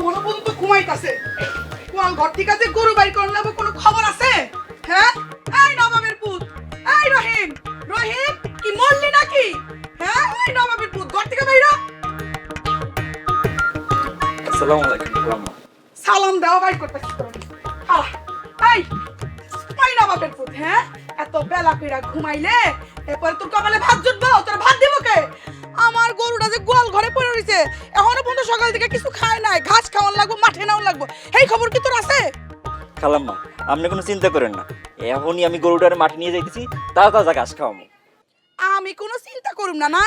এখনও পর্যন্ত ঘুমাইতাছে। কোয়াল ঘর থেকে যে গরু বাড়ি করার লাগবে কোনো খবর আছে? হ্যাঁ? এই নবাবের পুত এই রহিম রহিম কি মরলি নাকি? হ্যাঁ? এই নবাবের পুত ঘর থেকে বাইরা আসসালামু আলাইকুম সালাম করতেছিস তোর আহ, এই ওই নবাবের পুত হ্যাঁ? এত বেলা কইরা ঘুমাইলে এরপরে তোর কপালে ভাত জুটবো তোর ভাত দিব কে? আমার গরুটা যে গোয়াল ঘরে পড়ে রইছে এখনও পর্যন্ত সকাল থেকে কিছু খায় নাই ঘাস খাওয়ান লাগবো মাঠে নাও লাগবো। এই খবর কি তোর আছে? খালাম্মা আপনি কোনো চিন্তা করেন না। এখনই আমি গরুটার মাঠে নিয়ে যাইতেছি তাজা তাজা ঘাস খাওয়াবো আমি কোনো চিন্তা করুম না না?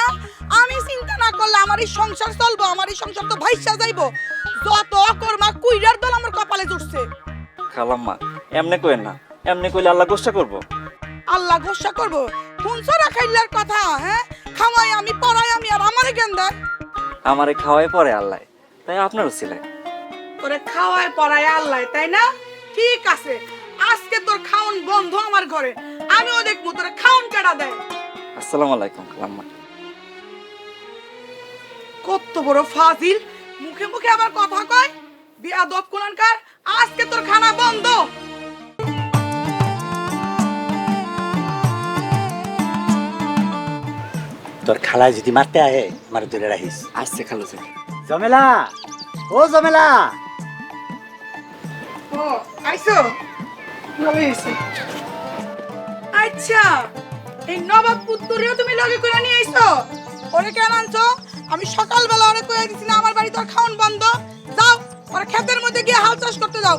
আমি চিন্তা না করলে আমার এই সংসার চলবো আমার এই সংসার তো ভাইসা যাইবো। যত অকর্মা কুইরার দল আমার কপালে জুটছে। খালাম্মা এমনি কইেন না এমনি কইলে আল্লাহ গোসা করব। আল্লাহ ঘোষা করব? শুনছো না খাইলার কথা হ্যাঁ? খাওয়াই আমি পড়াই আমি আর আমারে জ্ঞান দেয়? আমারে খাওয়াই পরে আল্লাহ তাই আপনারও ছিলেন তোরে খাওয়ায় পড়ায় আল্লাহ তাই না? ঠিক আছে আজকে তোর খাওন বন্ধ আমার ঘরে আমিও দেখব তোরে খাওন কেডা দেয়। আসসালামু আলাইকুম খালাম্মা কত বড় ফাজিল মুখে মুখে আবার কথা কয়? বিয়া দপ কোনানকার আজকে তোর খানা বন্ধ। তোর খালায় যদি মারতে আহে আমার ধরে রাখিস। আসছে খালু স্যার জমেলা! ও জমেলা! ও আইসো। ভালো হয়েছে। আচ্ছা এই নবাব পুত্তরিও তুমি লগে করে নিয়ে আইছো ওরে কেন আনছো? আমি সকালবেলা ওরে কয়ে দিছি না আমার বাড়ি তোর খাওন বন্ধ। যাও ওরা ক্ষেতের মধ্যে গিয়ে হাল চাষ করতে যাও।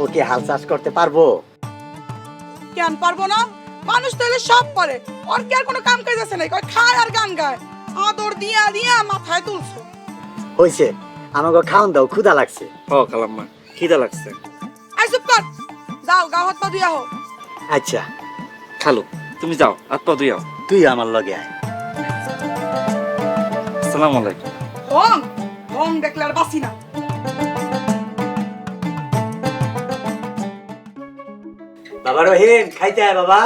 ও কি হাল চাষ করতে পারব। কেন পারব না? মানুষ তো হলে সব পারে ওর কি আর কোনো কাম কাজ আছে নাই কয় খায় আর গান গায়। আদর দিয়া দিয়া মাথায় তুলছো। হইছে। আমাকে খাওন দাও ক্ষুধা লাগছে। ও খালাম্মা খিদা লাগছে। আই চুপ কর। যাও গা হাত পা ধুইয়া হো আচ্ছা। খালু তুমি যাও হাত পা ধুইয়াও তুই আমার লগে আয়। আসসালামু আলাইকুম। ঢং ঢং দেখলে আর বাসি না। বাবা রহিম খাইতে আয় বাবা।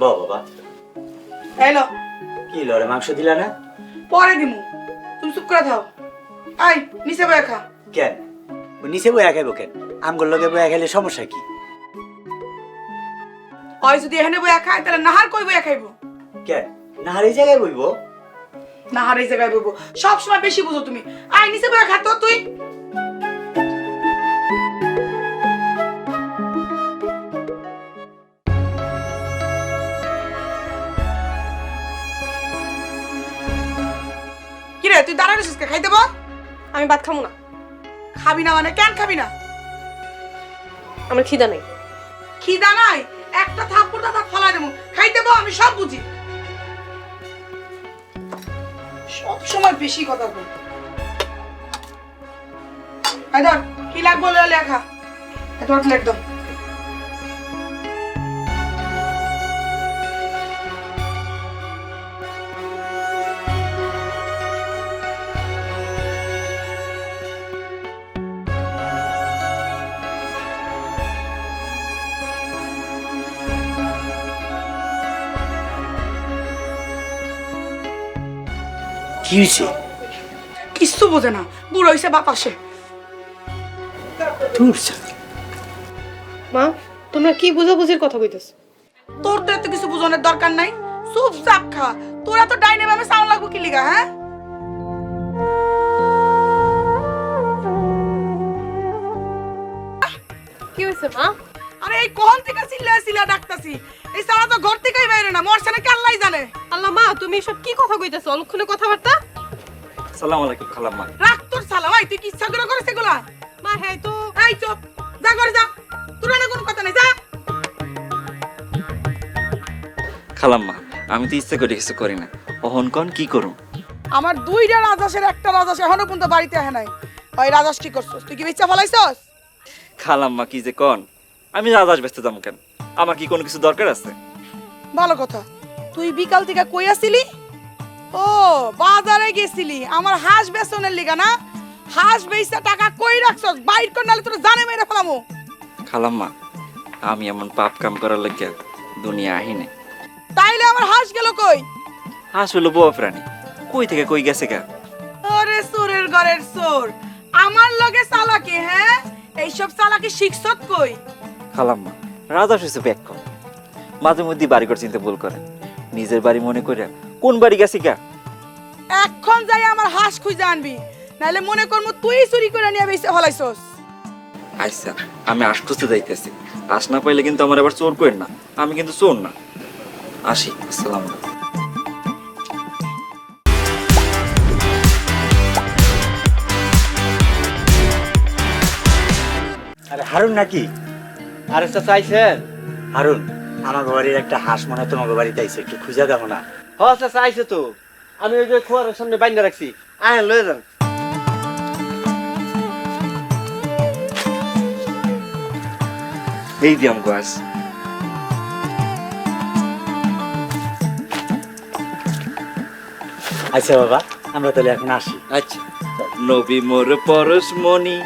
ব বাবা এলো। কি লড়ে মাংস দিলা না? পরে দিমু। তুমি চুপ করে থাও। আই নিচে বয়ে খা। কেন? নিচে বইয়া খাইব কেন? আমগুর লগে বইয়া খাইলে সমস্যা কি? হয় যদি এখানে বইয়া খায় তাহলে নাহার কই বইয়া খাইবো? কেন? না হারি জায়গায় বইব? নাহার এই জায়গায় বইবো। সব সময় বেশি বুঝো তুমি। আই নিচে বইয়া খা তো তুই। কিরে তুই রয়েছিস কে? খাইতে বল। আমি ভাত খাব না। খাবি না মানে কেন খাবি না? আমার খিদা নেই। খিদা নাই একটা থাপ্পড় দাদা ফলাই দেবো। খাইতে বল আমি সব বুঝি। সব সময় বেশি কথা বল। ধর কি লাগবে বলে লেখা। এটা কি হয়েছে কিচ্ছু বোঝে না বুড়ো হইছে বাতাসে দূর মা তোমরা কি বুঝাবুঝির কথা কইতেছো? তোর তো এত কিছু বুঝনের দরকার নাই চুপচাপ খা। তোরা তো ডাইনে ভাবে সাউন্ড লাগবো কি লিগা হ্যাঁ? কি হয়েছে মা? আরে এই কোহন থেকে চিল্লা চিল্লা ডাকতাছি। এই সারা তো ঘর থেকেই বাইরে না মরছে না কাল্লাই জানে। আল্লাহ মা তুমি এসব কি কথা কইতেছো? অলক্ষণে কথাবার্তা? আসসালামু আলাইকুম খালাম্মা। রাখ তোর সালা ভাই তুই কি ইচ্ছা করে করিস এগুলা? মা হ্যাঁ তো এই চুপ যা করে যা। তোর না কোনো কথা নেই যা। খালাম্মা আমি তো ইচ্ছা করে কিছু করি না। অহন কন কি করুম? আমার দুইটা রাজাসের একটা রাজাস এখনও পর্যন্ত বাড়িতে আহে নাই। ওই রাজাস কি করছস? তুই কি ইচ্ছা ফলাইছস খালাম্মা কি যে কন? আমি রাজাস ব্যস্ত যাব কেন? আমার কি কোনো কিছু দরকার আছে? ভালো কথা। তুই বিকাল থেকে কই আসিলি? ও বাজারে গেছিলি। আমার হাঁস বেচনের লিগা না? হাঁস বেচা টাকা কই রাখছস? বাইর কর নালে তোর জানে মেরে ফেলামু। খালাম্মা আমি এমন পাপ কাম করার লাগিয়া দুনিয়া আহিনে তাইলে আমার হাঁস গেল কই? হাঁস হলো বউ প্রাণী। কই থেকে কই গেছে গা? ঘরের চোর আমার লগে চালাকি হ্যাঁ? এইসব চালাকি শিখছত কই? খালাম্মা রাজা শিশু ব্যাক কর মাঝে মধ্যে বাড়ি করে চিন্তা ভুল করে। নিজের বাড়ি মনে করে কোন বাড়ি গেছি কা? এখন যাই আমার হাঁস খুঁজে আনবি। নাহলে মনে করব তুই চুরি করে নিয়ে বেসে হলাইছস আচ্ছা আমি আষ্টতে যাইতেছি। আস না পাইলে কিন্তু আমার আবার চোর করেন না। আমি কিন্তু চোর না। আসি আসসালাম আরে হারুন নাকি? আরে চাইছেন হারুন আমার বাড়ির একটা হাঁস মনে হয় তোমার বাড়িতে আইছে একটু খুঁজে দেখো না। হ চাচা চাইছে তো। আমি ওই যে খোয়ারের সামনে বাইন্দা রাখছি। আয় লয়ে যান। এই দিয়াম গাছ। আচ্ছা বাবা আমরা তাহলে এখন আসি। আচ্ছা। নবী মোর পরশমণি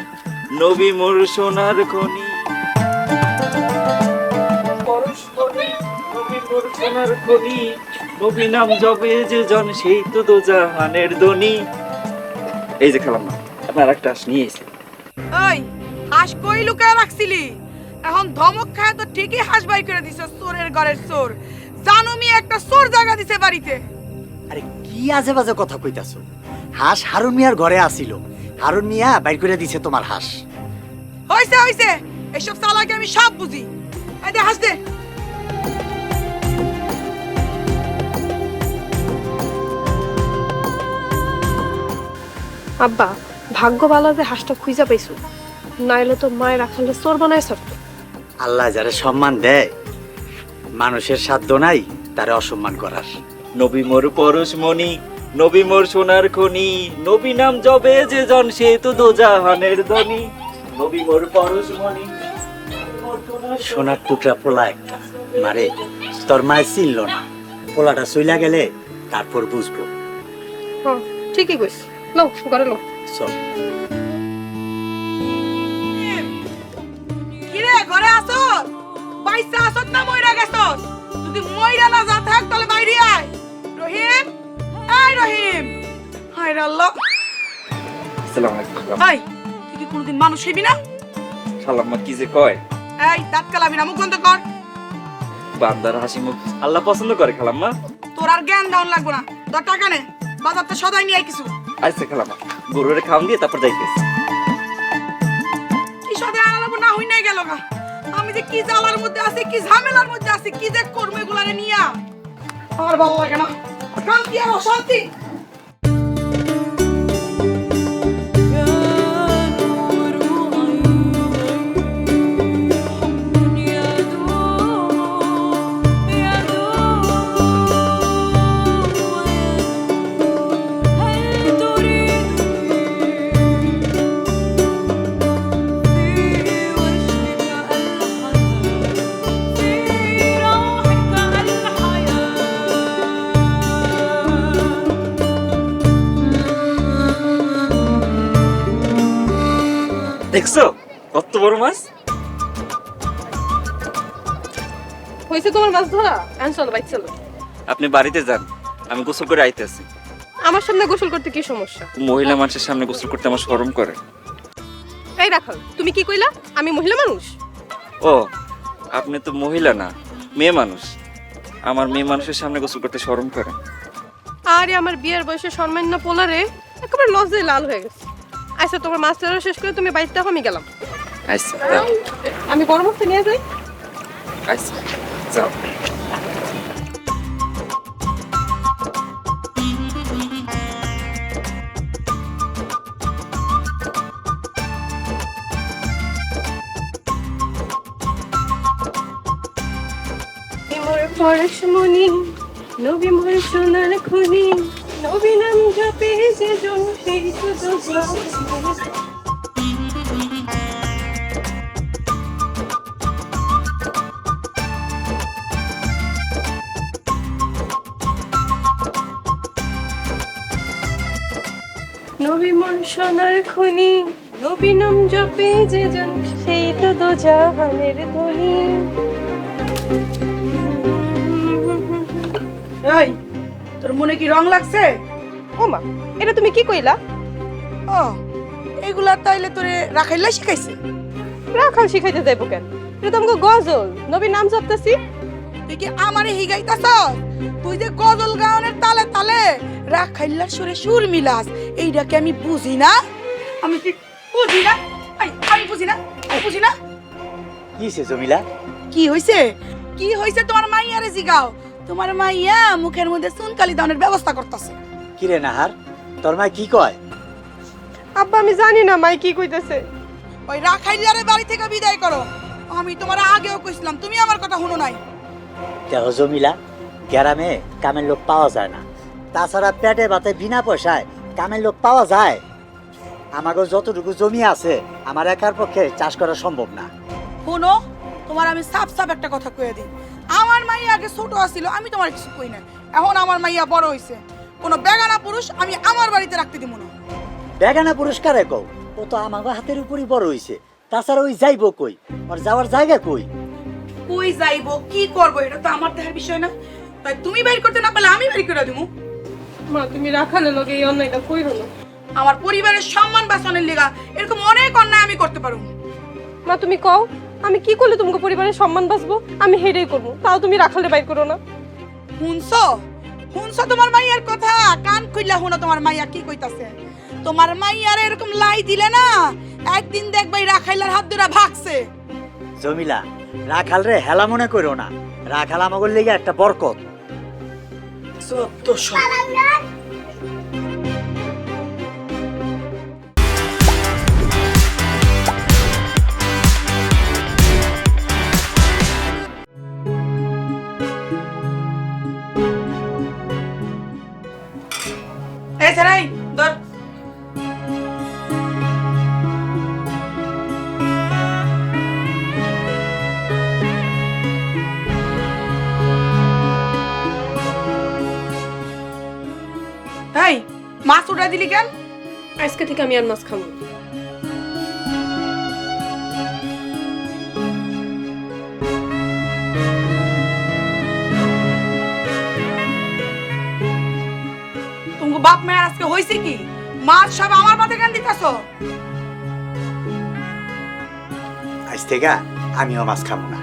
নবী মোর সোনার খনি। পরশমণি নবী মোর সোনার খনি। নবী নাম জবে যে জন সেই তো দো জাহানের দনি এই যে খেলাম না আপনার একটা হাঁস নিয়ে এসে ওই হাঁস কই লুকায় রাখছিলি? এখন ধমক খায় তো ঠিকই হাঁস বাই করে দিছ চোরের ঘরের চোর। জানো মি একটা চোর জায়গা দিছে বাড়িতে। আরে কি আজে বাজে কথা কইতাছো? হাঁস হারুন মিয়ার ঘরে আসিল। হারুন মিয়া বাইর করে দিছে তোমার হাঁস। হইছে হইছে। এসব চালাকি আমি সব বুঝি। এই দে হাঁস দে। আব্বা ভাগ্য ভালো যে হাঁসটা খুঁজা পাইছো। নাইলে তো মায়ের রাখালে চোর বানায় সব আল্লাহ যারা সম্মান দেয় মানুষের সাধ্য নাই তারে অসম্মান করার। নবী মোর পরশমণি নবী মোর সোনার খনি নবী নাম জবে যে জন সে তো দো জাহানের দনি নবী মোর পরশমণি মোর সোনার টুকরা পোলা একটা মারে তোর মায় চিনল না। পোলাটা চইলা গেলে তারপর বুঝব। হ্যাঁ ঠিকই কইস লো ঘরে লো চল। কিরে ঘরে আসত বাইসা আসত না মইরা গেছস যদি মইরা না যা থাক তাহলে বাইরে আয়। রহিম? এই রহিম। হায় আল্লাহ। আসসালামু আলাইকুম তুই কি কোনোদিন মানুষ হইবি না? খালাম্মা কি যে কয়? এই দাঁত কালাবি না মুখ বন্ধ কর। বান্দার হাসি মুখ। আল্লাহ পছন্দ করে খালাম্মা তোর আর জ্ঞান ডাউন লাগবো না। দশ টাকা নে। বাজার তো সদাই নিয়ে আয় কিছু। আচ্ছা খালাম্মা গরুরে খাওয়ান দিয়ে তারপর যাইতেছি। কি সাথে লাগবো না হই নাই গেল গা। আমি যে কি জ্বালার মধ্যে আছি, কি ঝামেলার মধ্যে আছি, কি যে করবে এগুলারে নিয়া। আর ভালো লাগে না। শান্তি আর অশান্তি। হয়েছে তোমার মাছ ধরা? এখন চলো বাইক চলো। আপনি বাড়িতে যান আমি গোসল করে আইতেছি আমার সামনে গোসল করতে কি সমস্যা? মহিলা মানুষের সামনে গোসল করতে আমার শরম করে। এই রাখো তুমি কি কইলা? আমি মহিলা মানুষ? ও আপনি তো মহিলা না মেয়ে মানুষ। আমার মেয়ে মানুষের সামনে গোসল করতে শরম করে। আরে আমার বিয়ের বয়সে সম্মান্য পোলারে একেবারে দিয়ে লাল হয়ে গেছে। আচ্ছা তোমার মাছ ধরা শেষ করে তুমি দেখো আমি গেলাম। আচ্ছা আমি বড় মাছটা নিয়ে যাই। আচ্ছা। মোর পরশমণি নবী মোর সোনার খনি নবী নাম জপে যে জন সেই তো নবী সোনার খনি নবী নাম জপে যে জন সেই তো দো জাহানের ধ্বনি। এই তোর মনে কি রং লাগছে? ও মা এটা তুমি কি কইলা? ও এগুলা তাইলে তোরে রাখাইলা শিখাইছে? রাখাল শিখাইতে যাইবো কেন? এটা তো আমাকে গজল নবীর নাম জপতেছি। তুই কি আমারে হিগাইতাছ তুই যে গজল গাওনের তালে তালে রাখাইল্লার সুরে সুর মিলাস এইটাকে আমি বুঝি না। আমি কি বুঝি না? আই, আমি বুঝি না? আমি বুঝি না? কি হয়েছে জমিলা? কি হইছে? কি হইছে তোমার মাইয়ারে জিগাও? তোমার মাইয়া মুখের মধ্যে সুনকালি দানের ব্যবস্থা করতেছে। কি রে নাহার? তোর মা কি কয়? আব্বা আমি জানি না মাই কি কইতেছে। ওই রাখাইলারে বাড়ি থেকে বিদায় করো। আমি তোমার আগেও কইছিলাম তুমি আমার কথা শুনো নাই। দেহ জমিলা গ্রামে কামের লোক পাওয়া যায় না। তাছাড়া পেটে ভাতে বিনা পয়সায় কামের লোক পাওয়া যায়। আমাকে যতটুকু জমি আছে আমার একার পক্ষে চাষ করা সম্ভব না। শুনো তোমার আমি সাফ সাফ একটা কথা কয়ে দিই। আমার মাইয়া আগে ছোট আছিল আমি তোমার কিছু কই না এখন আমার মাইয়া বড় হইছে। কোনো বেগানা পুরুষ আমি আমার বাড়িতে রাখতে দিব না। বেগানা পুরস্কারে কও? ও তো আমাকে হাতের উপরই বড় হইছে। তাছাড়া ওই যাইবো কই? ওর যাওয়ার জায়গা কই? কই যাইবো কি করব? এটা তো আমার দেহের বিষয় না। তাই তুমি বাইর করতে না পারলে আমি বাইর করে দিবো মা তুমি রাখালের লগে এই অন্যায়টা কইরো না। আমার পরিবারের সম্মান বাঁচানোর লেগা এরকম অনেক অন্যায় আমি করতে পারব। মা তুমি কও আমি কি করলে তোমাকে পরিবারের সম্মান বাঁচবো? আমি হেরেই করব তাও তুমি রাখালে বাইর করো না। শুনছো? শুনছো তোমার মাইয়ার কথা? কান খুইলা শুনো তোমার মাইয়া কি কইতাছে। তোমার মাইয়ার এরকম লাই দিলে না একদিন দেখবাই রাখাইলার হাত ধরে ভাগছে। জমিলা রাখাল রে হেলা মনে করো না। রাখাল আমাকে লেগে একটা বরকত। সত্য দিলি কেন? আজকে থেকে আমি আর মাছ খাব না। বাপ মায়ের আজকে হয়েছে কি? মাছ সব আমার পাতে কেন দিতেছ? আজ থেকে আমিও মাছ খাব না।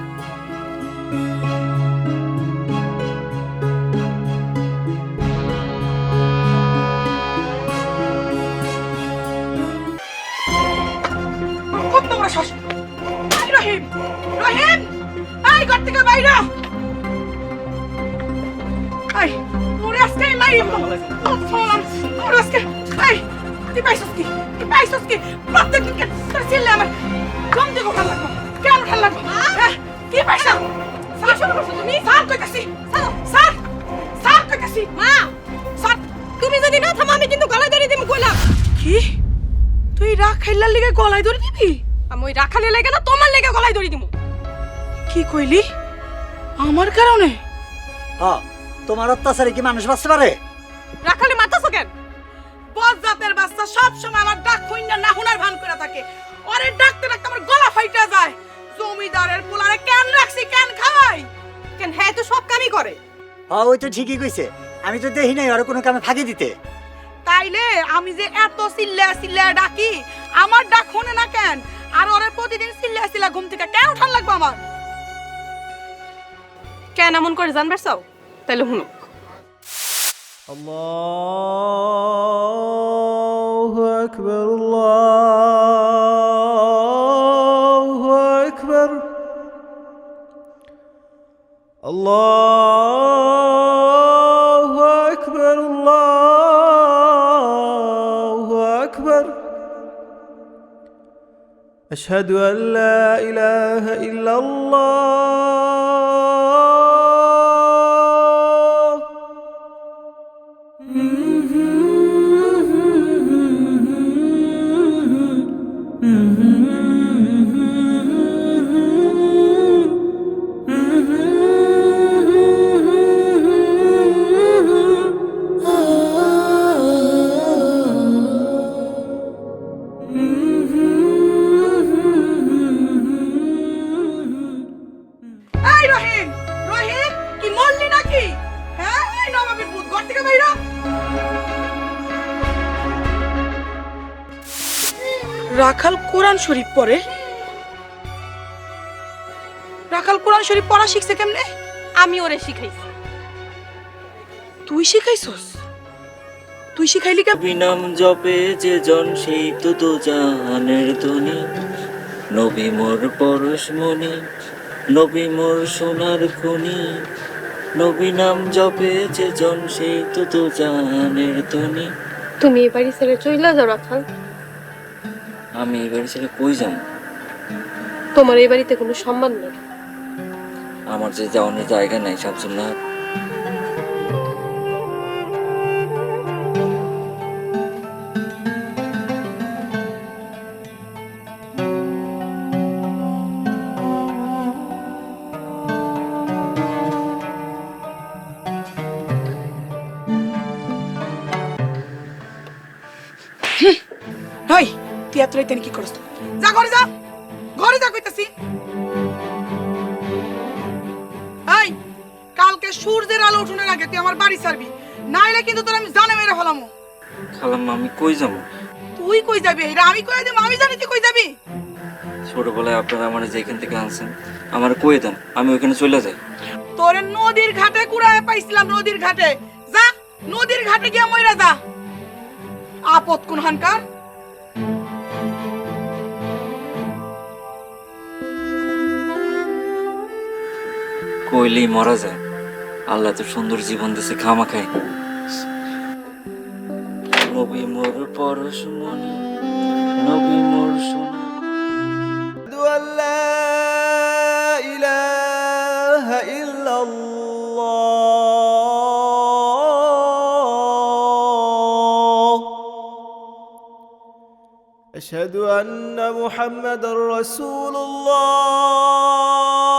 ঘর থেকে তোর আজকে মাই তোর আজকে এই তুই পাইছস কি? তুই পাইছস কি? প্রত্যেক দিন তোর চিল্লে আমার কম দিব ভালো লাগবে। কেমন ভালো লাগবে? হ্যাঁ কি পাইছ স্যার শুরু করছ তুমি? স্যার কইতাছি। স্যার! স্যার কইতাছি। মা! স্যার তুমি যদি না থামো আমি কিন্তু গলায় ধরে দিম কইলাম। কি? তুই রাগ খাইলার লিগে গলায় ধরে দিবি? আমি ওই রাখালে লেগে না তোমার লেগে গলায় ধরে দিমু। কি কইলি? আমার কারণে? হ তোমার অত্যাচারে কি মানুষ বাঁচতে পারে? রাখালে মাতাছো কেন? বস জাতের বাচ্চা সব সময় আমার ডাক কইনা না হুনার ভান করে থাকে। ওরে ডাকতে ডাকতে আমার গলা ফাইটা যায়। জমিদারের পোলারে কেন রাখছি কেন খাওয়াই? কেন হ্যাঁ তো সব কামই করে। হ ওই তো ঠিকই কইছে। আমি তো দেখি নাই ওর কোনো কামে ফাঁকি দিতে। তাইলে আমি যে এত চিল্লা চিল্লা ডাকি আমার ডাক শুনে না কেন? আর ওরে প্রতিদিন চিল্লা চিল্লা ঘুম থেকে কেন উঠান লাগবে আমার? কেন এমন করে জানবার চাও তাহলে শুনো الله أكبر الله أكبر الله أكبر الله أكبر أشهد أن لا إله إلا الله রাখাল কোরআন শরীফ পড়ে? রাখাল কোরআন শরীফ পড়া শিখছে কেমনে? আমি ওরে শিখাইছি। তুই শিখাইছস? তুই শিখাইলি কেমনে? নবী নাম জপে যে জন সেই তো তো জাহানের ধ্বনি। নবী মোর পরশমণি নবী মোর সোনার খনি। নবী নাম জপে যে জন সেই তো তো জাহানের ধ্বনি। তুমি এই বাড়ি ছেড়ে চইলা যাও রাখাল। আমি এই বাড়ি ছেড়ে কই যাব তোমার এই বাড়িতে কোনো সম্মান নেই। আমার যে যাওয়ানোর জায়গা নাই শামসুন্নাহ এত রাইতে কি করছ। যা ঘরে যা। ঘরে যা কইতাছি। এই কালকে সূর্যের আলো উঠোনের আগে তুই আমার বাড়ি ছাড়বি। নাইলে কিন্তু তোর আমি জানে মেরে ফেলামু। খালাম্মা আমি কই যাব? তুই কই যাবি? এটা আমি কই দেব আমি জানি তুই কই যাবি। ছোটবেলায় আপনারা আমার যেখান থেকে আনছেন আমার কই দেন আমি ওইখানে চলে যাই। তোরে নদীর ঘাটে কুড়ায় পাইছিলাম নদীর ঘাটে। যা নদীর ঘাটে গিয়ে মইরা যা। আপদ কোন হানকার কইলেই মরা যায় আল্লাহ তো সুন্দর জীবন দিছে খামা খাই নবী মোর পরশমণি নবী মোর সোনা أشهد أن لا إله إلا الله أشهد أن محمد رسول الله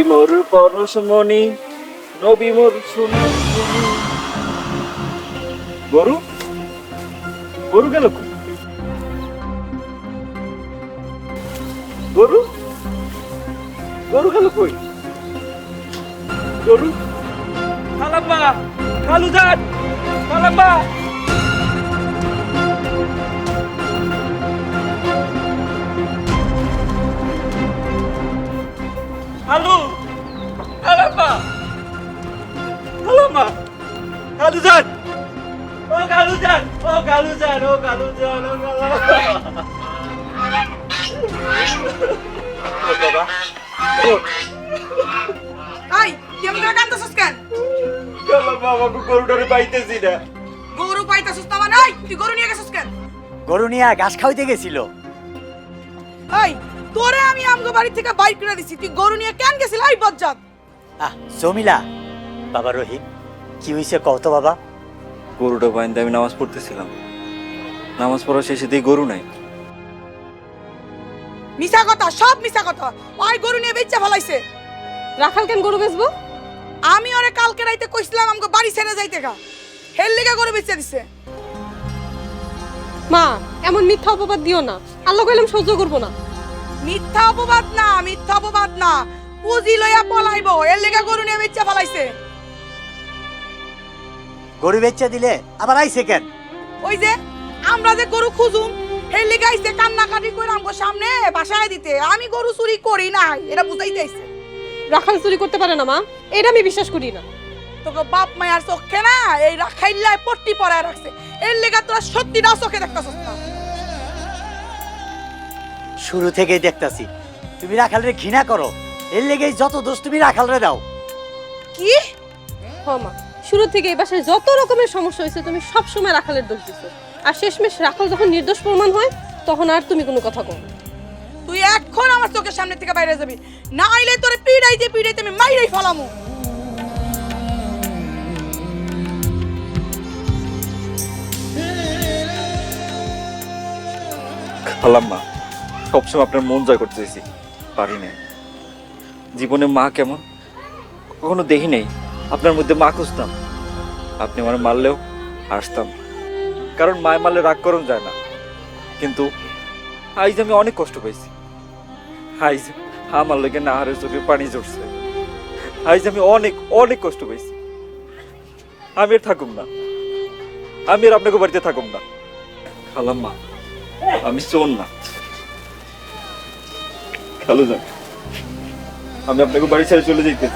নবী মোর পরশমণি নবী মোর গরু? গরু গেল? গরু? গরু গেল কই? গরু? খালাম্মা, খালু যান খালাম্মা খালাম্মা খালু যান ও কালু যান ও কালু যান ও কালু যান ও বাবা এই কেমন কান্দছস কেন? কালা বাবাকে গরুটারে পাইতেছি না। গরু পাইতাছস না মানে তুই গরু নিয়ে গেছস কেন? গরু নিয়ে ঘাস খাইতে গেছিল। এই তোরে আমি আমগো বাড়ি থেকে বাইর করে দিছি। তুই গরু নিয়ে কেন গেছিস এই বজ্জাত। আহ জমিলা বাবা রহিম কি হয়েছে কত বাবা? গরুটা বাইন্দে আমি নামাজ পড়তেছিলাম। নামাজ পড়া শেষে দিয়ে গরু নাই। মিছা কথা সব মিছা কথা। ওই গরু নিয়ে বেচা ফেলাইছে। রাখাল কেন গরু বেচবো? আমি ওরে কালকে রাইতে কইছিলাম আমগো বাড়ি ছেড়ে যাইতে গা। হেল লিগা গরু বেচে দিছে। মা এমন মিথ্যা অপবাদ দিও না। আল্লাহ কইলাম সহ্য করব না। মিথ্যা অপবাদ না মিথ্যা অপবাদ না। পুঁজি লইয়া পলাইবো এর লিগা গরু নিয়ে বেচা ফেলাইছে। গরু বেচা দিলে আবার আইছে কেন? ওই যে আমরা যে গরু খুঁজুম হেল লিগা আইছে কান্নাকাটি করে আমগো সামনে বাসায় দিতে। আমি গরু চুরি করি না এটা বুঝাইতে আইছে। রাখাল চুরি করতে পারে না মা। এটা আমি বিশ্বাস করি না। তোকে বাপ মায়ার চোখে না এই রাখাইল্লায় পট্টি পরায় রাখছে। এর লেগা তোরা সত্যিটাও চোখে দেখতেছস না। শুরু থেকেই দেখতাছি। তুমি রাখাল রে ঘৃণা করো। এর লেগেই যত দোষ তুমি রাখালরে দাও। কি? হ্যাঁ হমা শুরু থেকে এই বাসায় যত রকমের সমস্যা হয়েছে তুমি সব সময় রাখালের দোষ দিছো। আর শেষমেশ রাখাল যখন নির্দোষ প্রমাণ হয় তখন আর তুমি কোনো কথা কও না। তুই এখন আমার চোখের সামনে থেকে বাইরে যাবি। না আইলে তোরে পিড়াইতে পিড়াই তুমি মাইরাই ফলামু। খালাম্মা সবসময় আপনার মন জয় করতে চাইছি। পারি না জীবনে মা কেমন? কখনো দেখি নাই। আপনার মধ্যে মা খুঁজতাম। আপনি আমার মারলেও আসতাম কারণ মায় মারলে রাগ করন যায় না। কিন্তু আইজ আমি অনেক কষ্ট পাইছি। আইজ আমার না হারের চোখে পানি জড়ছে আইজ আমি অনেক অনেক কষ্ট পাইছি। আমি আর থাকুম না। আমি আর আপনাকে বাড়িতে থাকুম না। খালাম্মা আমি শোন না। খালো যান আমি আপনাকে বাড়ি ছেড়ে চলে যেতে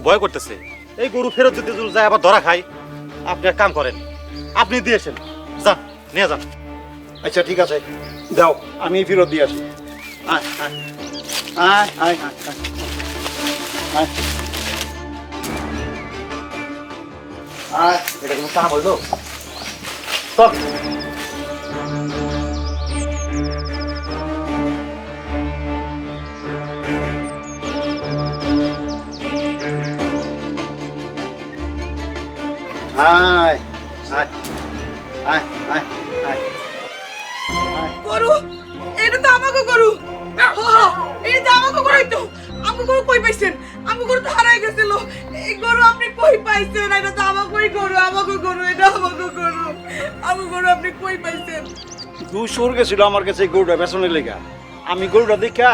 খুব ভয় করতেছে। এই গরু ফেরত যদি যায়, আবার ধরা খাই আপনি এক কাম করেন, আপনি দিয়েছেন যান, নিয়ে যান। আচ্ছা ঠিক আছে। দাও, আমি ফেরত দিয়ে আসি। আয় আয় আয় আয় আয় আয়। আয়। এটা কোনো কাম হইল আয় আয় আয় আয় আয়। গরু এটা তো আমাকে গরু। এটা তো আমাকে গরুই তো আমাকে গরু কই পাইছেন? আমাকে গরু তো হারাই গেছিল। এই গরু আপনি কই পাইছেন? এটা তো আমাকে গরু আমাকে গরু এটা আমাকে গরু। আমাকে গরু আপনি কই পাইছেন? দুই সুর গেছিল আমার কাছে গরুটা বেসনের লেগা। আমি গরুটা দেখা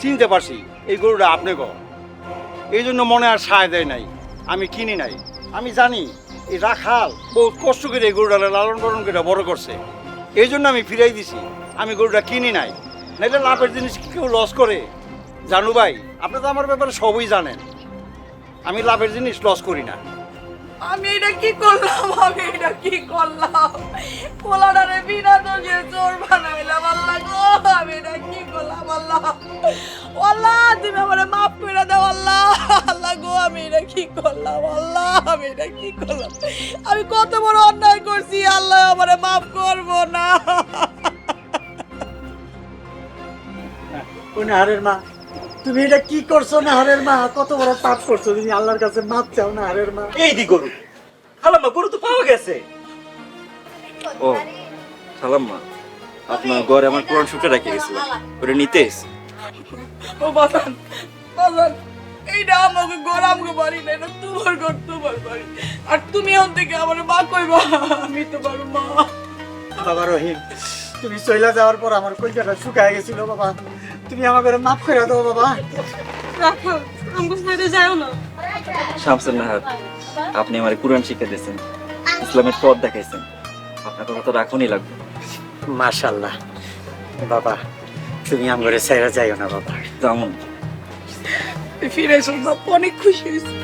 চিনতে পারছি এই গরুটা আপনি গো। এই জন্য মনে আর সায় দেয় নাই। আমি কিনি নাই। আমি জানি এই রাখাল বহুত কষ্ট করে এই গরুটা লালন পালন করে বড় করছে। এই জন্য আমি ফিরাই দিছি। আমি গরুটা কিনি নাই। নাইলে লাভের জিনিস কেউ লস করে। জানু ভাই, আপনি তো আমার ব্যাপারে সবই জানেন। আমি লাভের জিনিস লস করি না। আমি এটা কি করলাম? আমি এটা কি করলাম? কোলাডারে বিনা দোষে চোর বানাইলাম আল্লাহ গো, আমি এটা কি করলাম আল্লাহ? আল্লাহ, তুমি করে দাও আল্লাহ। আল্লাহ গো, আমি এটা কি করলাম আল্লাহ, আমি এটা কি করলাম? আমি কত বড় অন্যায় করছি, আল্লাহ আমারে মাফ করব না। ও নাহারের মা? তুমি এটা কি করছ না হারের মা? কত বড় পাপ করছ তুমি আল্লাহর কাছে মাপ চাও নাহারের মা? এই দি গরু। খালাম্মা গরু তো পাওয়া গেছে। ও খালাম্মা আপনার ঘরে আমার পুরান শুটে রেখে গেছিল। ওটা নিতে এসে। ও বাজান বাজান এইটা আমাকে ঘর আমাকে বাড়ি না এটা তোমার ঘর তোমার বাড়ি। আর তুমি এখন থেকে আমার মা কইবা আমি তোমার মা। বাবা রহিম তুমি চইলা যাওয়ার পর আমার কলকাতা শুকায় গেছিল বাবা। তুমি আমাকে মাফ করে দাও বাবা। রাখো আমাকে ছেড়ে যাও না। শামসুল নাহার আপনি আমার কোরআন শিক্ষা দিয়েছেন ইসলামের পথ দেখাইছেন। আপনার কথা তো রাখুনই লাগবে। মাশাল্লাহ বাবা তুমি আমার ছেড়ে যাইও না বাবা। ফিরে এসো অনেক খুশি হয়েছি।